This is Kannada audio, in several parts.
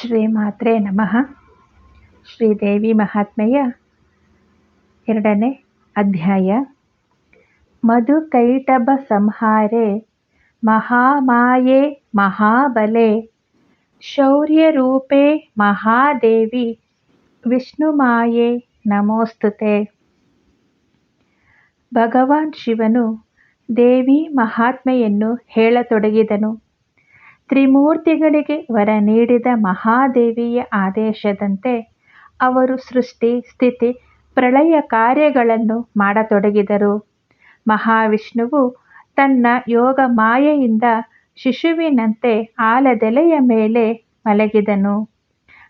ಶ್ರೀಮಾತ್ರೆ ನಮಃ. ಶ್ರೀದೇವಿ ಮಹಾತ್ಮೆಯ ಎರಡನೇ ಅಧ್ಯಾಯ. ಮಧುಕೈಟಭ ಸಂಹಾರೆ ಮಹಾಮಾಯೆ, ಮಹಾಬಲೆ, ಶೌರ್ಯರೂಪೆ, ಮಹಾದೇವಿ, ವಿಷ್ಣುಮಾಯೆ ನಮೋಸ್ತುತೆ. ಭಗವಾನ್ ಶಿವನು ದೇವಿ ಮಹಾತ್ಮೆಯನ್ನು ಹೇಳತೊಡಗಿದನು. ತ್ರಿಮೂರ್ತಿಗಳಿಗೆ ವರ ನೀಡಿದ ಮಹಾದೇವಿಯ ಆದೇಶದಂತೆ ಅವರು ಸೃಷ್ಟಿ, ಸ್ಥಿತಿ, ಪ್ರಳಯ ಕಾರ್ಯಗಳನ್ನು ಮಾಡತೊಡಗಿದರು. ಮಹಾವಿಷ್ಣುವು ತನ್ನ ಯೋಗ ಮಾಯೆಯಿಂದ ಶಿಶುವಿನಂತೆ ಆಲದೆಲೆಯ ಮೇಲೆ ಮಲಗಿದನು.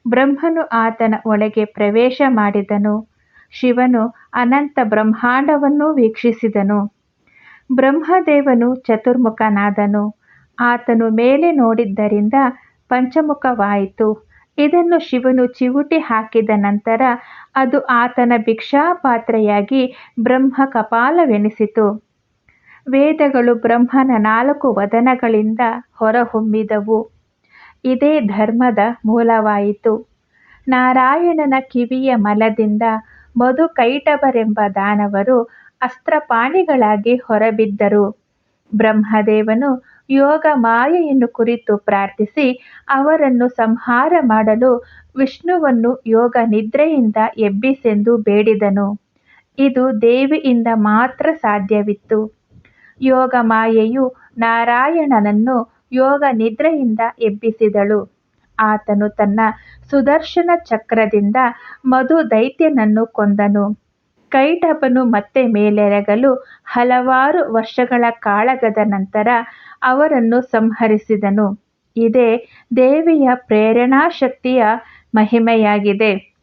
ಬ್ರಹ್ಮನು ಆತನ ಒಳಗೆ ಪ್ರವೇಶ ಮಾಡಿದನು. ಶಿವನು ಅನಂತ ಬ್ರಹ್ಮಾಂಡವನ್ನು ವೀಕ್ಷಿಸಿದನು. ಬ್ರಹ್ಮದೇವನು ಚತುರ್ಮುಖನಾದನು. ಆತನು ಮೇಲೆ ನೋಡಿದ್ದರಿಂದ ಪಂಚಮುಖವಾಯಿತು. ಇದನ್ನು ಶಿವನು ಚಿವುಟಿ ಹಾಕಿದ ನಂತರ ಅದು ಆತನ ಭಿಕ್ಷಾಪಾತ್ರೆಯಾಗಿ ಬ್ರಹ್ಮ ಕಪಾಲವೆನಿಸಿತು ವೇದಗಳು ಬ್ರಹ್ಮನ ನಾಲ್ಕು ವದನಗಳಿಂದ ಹೊರಹೊಮ್ಮಿದವು. ಇದೇ ಧರ್ಮದ ಮೂಲವಾಯಿತು. ನಾರಾಯಣನ ಕಿವಿಯ ಮಲದಿಂದ ಮಧುಕೈಟಭರೆಂಬ ದಾನವರು ಅಸ್ತ್ರಪಾಣಿಗಳಾಗಿ ಹೊರಬಿದ್ದರು. ಬ್ರಹ್ಮದೇವನು ಯೋಗ ಮಾಯೆಯನ್ನು ಕುರಿತು ಪ್ರಾರ್ಥಿಸಿ ಅವರನ್ನು ಸಂಹಾರ ಮಾಡಲು ವಿಷ್ಣುವನ್ನು ಯೋಗ ನಿದ್ರೆಯಿಂದ ಎಬ್ಬಿಸೆಂದು ಬೇಡಿದನು. ಇದು ದೇವಿಯಿಂದ ಮಾತ್ರ ಸಾಧ್ಯವಿತ್ತು. ಯೋಗ ಮಾಯೆಯು ನಾರಾಯಣನನ್ನು ಯೋಗ ನಿದ್ರೆಯಿಂದ ಎಬ್ಬಿಸಿದಳು. ಆತನು ತನ್ನ ಸುದರ್ಶನ ಚಕ್ರದಿಂದ ಮಧು ದೈತ್ಯನನ್ನು ಕೊಂದನು. ಕೈಟಭನು ಮತ್ತೆ ಮೇಲೆರಗಲು ಹಲವಾರು ವರ್ಷಗಳ ಕಾಳಗದ ನಂತರ ಅವರನ್ನು ಸಂಹರಿಸಿದನು. ಇದೇ ದೇವಿಯ ಪ್ರೇರಣಾಶಕ್ತಿಯ ಮಹಿಮೆಯಾಗಿದೆ.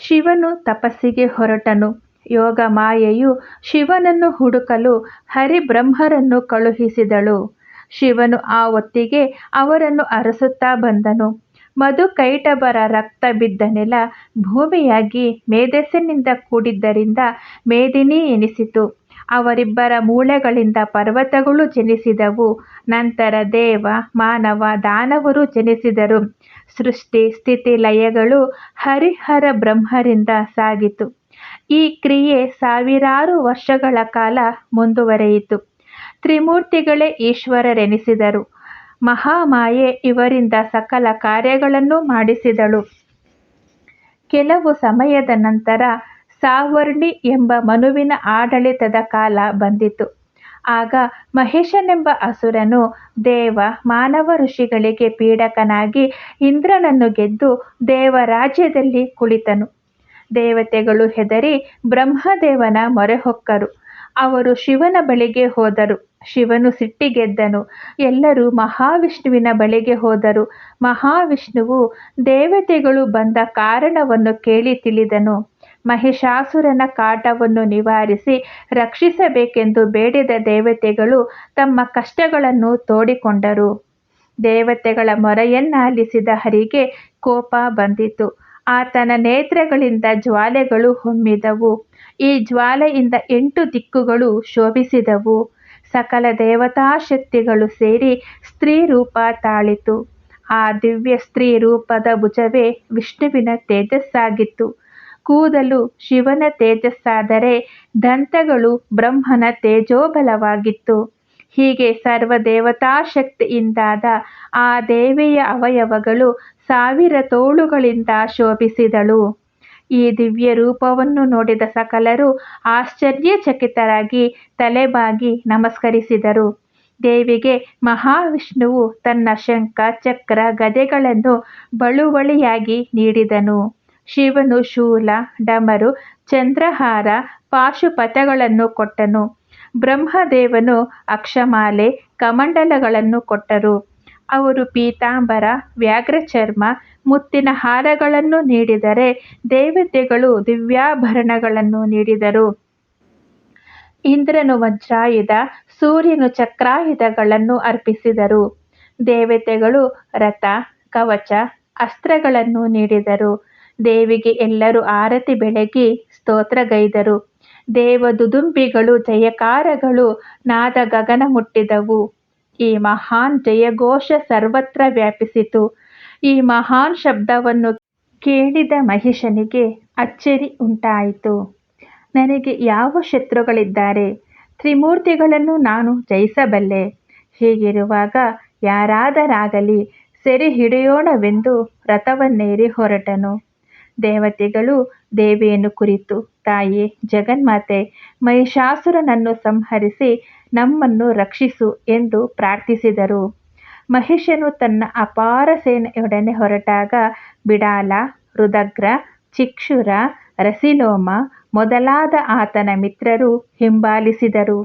ಶಿವನು ತಪಸ್ಸಿಗೆ ಹೊರಟನು. ಯೋಗ ಮಾಯೆಯು ಶಿವನನ್ನು ಹುಡುಕಲು ಹರಿಬ್ರಹ್ಮರನ್ನು ಕಳುಹಿಸಿದಳು. ಶಿವನು ಆ ಹೊತ್ತಿಗೆ ಅವರನ್ನು ಅರಸುತ್ತಾ ಬಂದನು. ಮಧುಕೈಟಭರ ರಕ್ತ ಬಿದ್ದ ನೆಲ ಭೂಮಿಯಾಗಿ ಮೇಧಸ್ಸಿನಿಂದ ಕೂಡಿದ್ದರಿಂದ ಮೇದಿನಿ ಎನಿಸಿತು. ಅವರಿಬ್ಬರ ಮೂಳೆಗಳಿಂದ ಪರ್ವತಗಳು ಜನಿಸಿದವು. ನಂತರ ದೇವ, ಮಾನವ, ದಾನವರು ಜನಿಸಿದರು. ಸೃಷ್ಟಿ, ಸ್ಥಿತಿ, ಲಯಗಳು ಹರಿಹರ ಬ್ರಹ್ಮರಿಂದ ಸಾಗಿತು. ಈ ಕ್ರಿಯೆ ಸಾವಿರಾರು ವರ್ಷಗಳ ಕಾಲ ಮುಂದುವರೆಯಿತು. ತ್ರಿಮೂರ್ತಿಗಳೇ ಈಶ್ವರರೆನಿಸಿದರು. ಮಹಾಮಾಯೆ ಇವರಿಂದ ಸಕಲ ಕಾರ್ಯಗಳನ್ನು ಮಾಡಿಸಿದಳು. ಕೆಲವು ಸಮಯದ ನಂತರ ಸಾವರ್ಣಿ ಎಂಬ ಮನುವಿನ ಆಡಳಿತದ ಕಾಲ ಬಂದಿತು. ಆಗ ಮಹೇಶನೆಂಬ ಅಸುರನು ದೇವ, ಮಾನವ ಋಷಿಗಳಿಗೆ ಪೀಡಕನಾಗಿ ಇಂದ್ರನನ್ನು ಗೆದ್ದು ದೇವರಾಜ್ಯದಲ್ಲಿ ಕುಳಿತನು. ದೇವತೆಗಳು ಹೆದರಿ ಬ್ರಹ್ಮದೇವನ ಮೊರೆಹೊಕ್ಕರು ಅವರು ಶಿವನ ಬಳಿಗೆ ಹೋದರು. ಶಿವನು ಸಿಟ್ಟಿಗೆದ್ದನು. ಎಲ್ಲರೂ ಮಹಾವಿಷ್ಣುವಿನ ಬಳಿಗೆ ಹೋದರು. ಮಹಾವಿಷ್ಣುವು ದೇವತೆಗಳು ಬಂದ ಕಾರಣವನ್ನು ಕೇಳಿ ತಿಳಿದನು. ಮಹಿಷಾಸುರನ ಕಾಟವನ್ನು ನಿವಾರಿಸಿ ರಕ್ಷಿಸಬೇಕೆಂದು ಬೇಡಿದ ದೇವತೆಗಳು ತಮ್ಮ ಕಷ್ಟಗಳನ್ನು ತೋಡಿಕೊಂಡರು. ದೇವತೆಗಳ ಮೊರೆಯನ್ನಾಲಿಸಿದ ಹರಿಗೆ ಕೋಪ ಬಂದಿತು. ಆತನ ನೇತ್ರಗಳಿಂದ ಜ್ವಾಲೆಗಳು ಹೊಮ್ಮಿದವು. ಈ ಜ್ವಾಲೆಯಿಂದ ಎಂಟು ದಿಕ್ಕುಗಳು ಶೋಭಿಸಿದವು. ಸಕಲ ದೇವತಾಶಕ್ತಿಗಳು ಸೇರಿ ಸ್ತ್ರೀ ರೂಪ ತಾಳಿತು. ಆ ದಿವ್ಯ ಸ್ತ್ರೀ ರೂಪದ ಭುಜವೇ ವಿಷ್ಣುವಿನ ತೇಜಸ್ಸಾಗಿತ್ತು. ಕೂದಲು ಶಿವನ ತೇಜಸ್ಸಾದರೆ ದಂತಗಳು ಬ್ರಹ್ಮನ ತೇಜೋಬಲವಾಗಿತ್ತು. ಹೀಗೆ ಸರ್ವ ದೇವತಾಶಕ್ತಿಯಿಂದಾದ ಆ ದೇವಿಯ ಅವಯವಗಳು ಸಾವಿರ ತೋಳುಗಳಿಂದ ಶೋಭಿಸಿದಳು. ಈ ದಿವ್ಯ ರೂಪವನ್ನು ನೋಡಿದ ಸಕಲರು ಆಶ್ಚರ್ಯಚಕಿತರಾಗಿ ತಲೆಬಾಗಿ ನಮಸ್ಕರಿಸಿದರು. ದೇವಿಗೆ ಮಹಾವಿಷ್ಣುವು ತನ್ನ ಶಂಖ, ಚಕ್ರ, ಗದೆಗಳನ್ನು ಬಳುವಳಿಯಾಗಿ ನೀಡಿದನು. ಶಿವನು ಶೂಲ, ಡಮರು, ಚಂದ್ರಹಾರ ಪಾಶುಪಥಗಳನ್ನು ಕೊಟ್ಟನು. ಬ್ರಹ್ಮದೇವನು ಅಕ್ಷಮಾಲೆ, ಕಮಂಡಲಗಳನ್ನು ಕೊಟ್ಟರು. ಅವರು ಪೀತಾಂಬರ, ವ್ಯಾಘ್ರಚರ್ಮ, ಮುತ್ತಿನ ಹಾರಗಳನ್ನು ನೀಡಿದರೆ ದೇವತೆಗಳು ದಿವ್ಯಾಭರಣಗಳನ್ನು ನೀಡಿದರು. ಇಂದ್ರನು ವಜ್ರಾಯುಧ, ಸೂರ್ಯನು ಚಕ್ರಾಯುಧಗಳನ್ನು ಅರ್ಪಿಸಿದರು. ದೇವತೆಗಳು ರಥ, ಕವಚ, ಅಸ್ತ್ರಗಳನ್ನು ನೀಡಿದರು. ದೇವಿಗೆ ಎಲ್ಲರೂ ಆರತಿ ಬೆಳಗಿ ಸ್ತೋತ್ರಗೈದರು. ದೇವದುದುಂಬಿಗಳು, ಜಯಕಾರಗಳು ನಾದ ಗಗನ ಮುಟ್ಟಿದವು. ಈ ಮಹಾನ್ ಜಯಘೋಷ ಸರ್ವತ್ರ ವ್ಯಾಪಿಸಿತು. ಈ ಮಹಾನ್ ಶಬ್ದವನ್ನು ಕೇಳಿದ ಮಹಿಷನಿಗೆ ಅಚ್ಚರಿ ಉಂಟಾಯಿತು. ನನಗೆ ಯಾವ ಶತ್ರುಗಳಿದ್ದಾರೆ? ತ್ರಿಮೂರ್ತಿಗಳನ್ನು ನಾನು ಜಯಿಸಬಲ್ಲೆ? ಹೀಗಿರುವಾಗ ಯಾರಾದರಾಗಲಿ ಸೆರೆ ಹಿಡಿಯೋಣವೆಂದು ರಥವನ್ನೇರಿ ಹೊರಟನು. ದೇವತೆಗಳು ದೇವಿಯನ್ನು ಕುರಿತು, ತಾಯಿ, ಜಗನ್ಮಾತೆ, ಮಹಿಷಾಸುರನನ್ನು ಸಂಹರಿಸಿ ನಮ್ಮನ್ನು ರಕ್ಷಿಸು ಎಂದು ಪ್ರಾರ್ಥಿಸಿದರು. ಮಹಿಷನು ತನ್ನ ಅಪಾರ ಸೇನೆಯೊಡನೆ ಹೊರಟಾಗ ಬಿಡಾಲ ರುದಗ್ರ ಚಿಕ್ಷುರ ರಸಿಲೋಮ ಮೊದಲಾದ ಆತನ ಮಿತ್ರರು ಹಿಂಬಾಲಿಸಿದರು.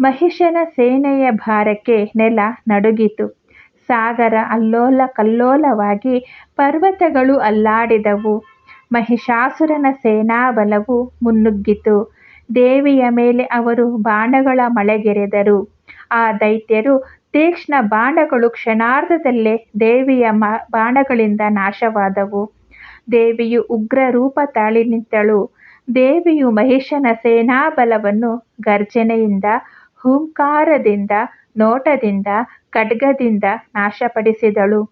ಮಹಿಷನ ಸೇನೆಯ ಭಾರಕ್ಕೆ ನೆಲ ನಡುಗಿತು. ಸಾಗರ ಅಲ್ಲೋಲ ಕಲ್ಲೋಲವಾಗಿ ಪರ್ವತಗಳು ಅಲ್ಲಾಡಿದವು. ಮಹಿಷಾಸುರನ ಸೇನಾಬಲವು ಮುನ್ನುಗ್ಗಿತು. ದೇವಿಯ ಮೇಲೆ ಅವರು ಬಾಣಗಳ ಮಳೆಗೆರೆದರು. ಆ ದೈತ್ಯರು ತೀಕ್ಷ್ಣ ಬಾಣಗಳು ಕ್ಷಣಾರ್ಧದಲ್ಲೇ ದೇವಿಯ ಮ, ಬಾಣಗಳಿಂದ ನಾಶವಾದವು. ದೇವಿಯು ಉಗ್ರ ರೂಪ ತಾಳಿ ನಿಂತಳು. ದೇವಿಯು ಮಹಿಷನ ಸೇನಾಬಲವನ್ನು ಗರ್ಜನೆಯಿಂದ, ಹೂಂಕಾರದಿಂದ, ನೋಟದಿಂದ, ಖಡ್ಗದಿಂದ ನಾಶಪಡಿಸಿದಳು.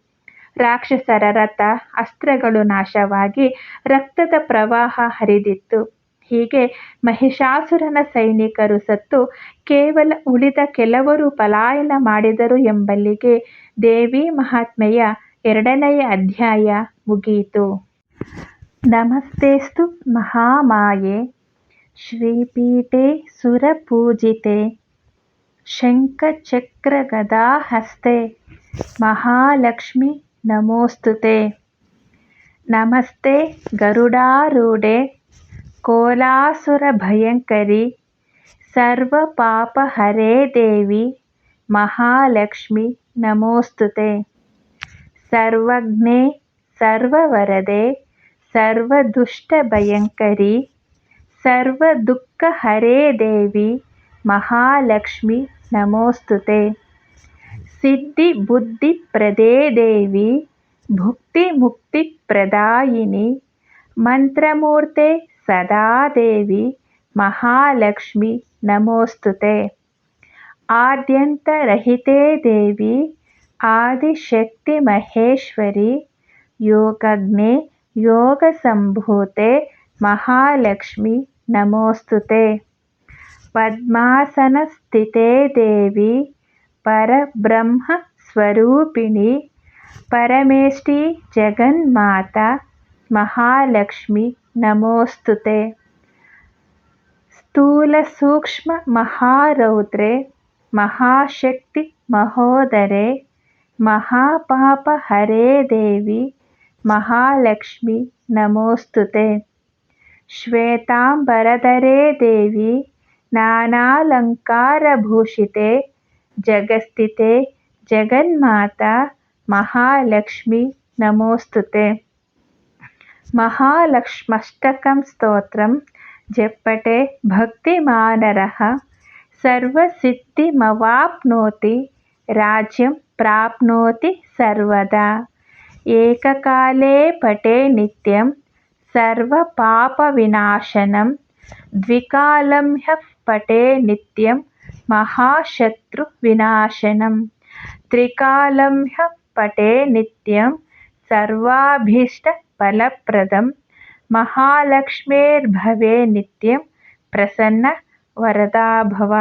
ರಾಕ್ಷಸರ ರಥ ಅಸ್ತ್ರಗಳು ನಾಶವಾಗಿ ರಕ್ತದ ಪ್ರವಾಹ ಹರಿದಿತ್ತು. ಹೀಗೆ ಮಹಿಷಾಸುರನ ಸೈನಿಕರು ಸತ್ತು ಕೇವಲ ಉಳಿದ ಕೆಲವರು ಪಲಾಯನ ಮಾಡಿದರು ಎಂಬಲ್ಲಿಗೆ ದೇವಿ ಮಹಾತ್ಮೆಯ ಎರಡನೆಯ ಅಧ್ಯಾಯ ಮುಗಿಯಿತು ನಮಸ್ತೆಸ್ತು ಮಹಾಮಾಯೆ. ಶ್ರೀಪೀಠೆ ಸುರಪೂಜಿತೆ. ಶಂಖಚಕ್ರಗದಾಹಸ್ತೆ ಮಹಾಲಕ್ಷ್ಮಿ ನಮೋಸ್ತುತೆ. ನಮಸ್ತೆ ಗರುಡಾರೂಢೆ. ಕೋಲಾಸುರಭಯಂಕರಿ ಸರ್ವಪಾಪಹರೇ ದೇವಿ ಮಹಾಲಕ್ಷ್ಮಿ ನಮೋಸ್ತುತೆ ಸರ್ವಜ್ಞೆ ಸರ್ವವರದೆ ಸರ್ವದುಷ್ಟಭಯಂಕರಿ ಸರ್ವದುಃಖಹರೇ ದೇವಿ ಮಹಾಲಕ್ಷ್ಮಿ ನಮೋಸ್ತುತೆ ಸಿದ್ಧಿಬುದ್ಧಿಪ್ರದೇ ದೇವಿ ಭುಕ್ತಿಮುಕ್ತಿಪ್ರದಾಯಿನಿ ಮಂತ್ರಮೂರ್ತೆ ಸದಾ ದೇವಿ ಮಹಾಲಕ್ಷ್ಮಿ ನಮೋಸ್ತುತೆ ಆದ್ಯಂತರಹಿತೆ ದೇವಿ ಆದಿಶಕ್ತಿಮಹೇಶ್ವರಿ ಯೋಗಜ್ಞೆ ಯೋಗಸಂಭೂತೆ ಮಹಾಲಕ್ಷ್ಮಿ ನಮೋಸ್ತುತೆ ಪದ್ಮಾಸನಸ್ಥಿತೆ ದೇವಿ ಪರಬ್ರಹ್ಮಸ್ವರೂಪಿಣಿ ಪರಮೇಷ್ಠಿ ಜಗನ್ಮಾತಾ ಮಹಾಲಕ್ಷ್ಮಿ ನಮೋಸ್ತುತೆ ಸ್ಥೂಲಸೂಕ್ಷ್ಮಮಹಾರೌದ್ರೆ ಮಹಾಶಕ್ತಿ ಮಹೋದರೆ ಮಹಾಪಾಪಹರೇ ದೇವಿ ಮಹಾಲಕ್ಷ್ಮಿ ನಮೋಸ್ತುತೆ ಶ್ವೇತಾಂಬರಧರೆ ದೇವಿ ನಾನಾಲಂಕಾರಭೂಷಿತೆ ಜಗಸ್ಥಿತೆ ಜಗನ್ಮಾತಾ ಮಹಾಲಕ್ಷ್ಮಿ ನಮೋಸ್ತುತೆ महालक्ष्मष्टकं स्तोत्रं जप्पटे भक्तिमानरः सर्वसिद्धिमवाप्नोति राज्यं प्राप्नोति सर्वदा एककाले पटे नित्यं सर्वपापविनाशनं द्विकालं ह्यः पटे नित्यं महाशत्रुविनाशनं त्रिकालं ह्यः पटे नित्यं सर्वाभीष्ट सर्वाभीष्टफलप्रदं महालक्ष्मीर्भवे नित्यं प्रसन्न वरदा भव